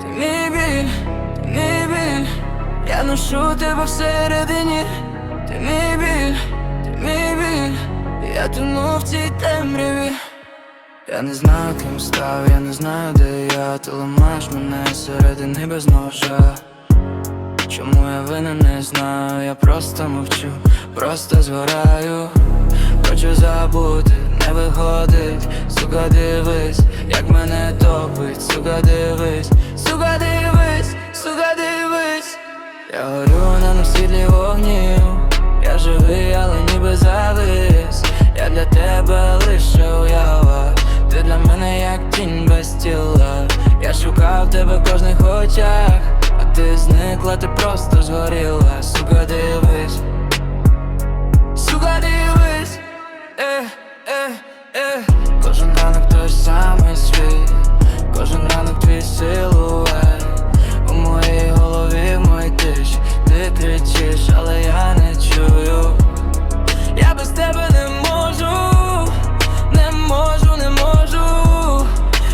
Ти мій біль, ти мій біль, я ношу тебе всередині, ти мій біль, ти мій біль, я тону в цій темряві. Я не знаю, ким став, я не знаю, де я, ти ламаєш мене середини без ножа. Чому я вина, не знаю, я просто мовчу, просто згораю, хочу забути, не виходить, сука дивись, як мене топить, сука дивись сука, дивись, сука, дивись, я горю на носвітлі вогнів, я живий, але ніби завис, я для тебе лише уява, ти для мене як тінь без тіла, я шукав тебе в кожних очах. А ти зникла, ти просто згоріла, сука, дивись, сука, дивись, е, е, е. Кожен ранок той самий світ, кожен ранок твій силует кричиш, але я не чую. Я без тебе не можу, не можу, не можу.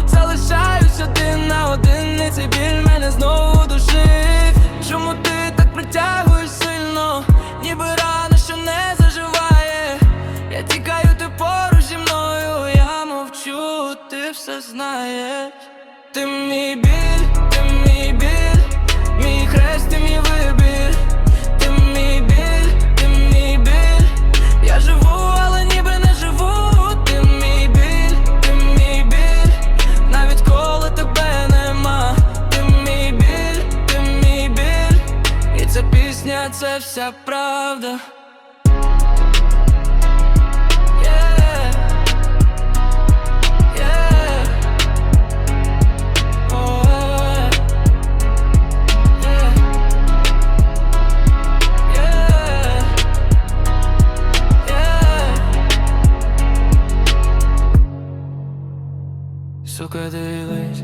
Залишаюсь один на один, і цей біль мене знову душить. Чому ти так притягуєш сильно, ніби рана, що не заживає. Я тікаю, ти поруч зі мною, я мовчу, ти все знаєш. Ти мій біль, пісня, це вся правда. Yeah. Yeah. Oh, yeah. Yeah. Yeah. Сука, дивись,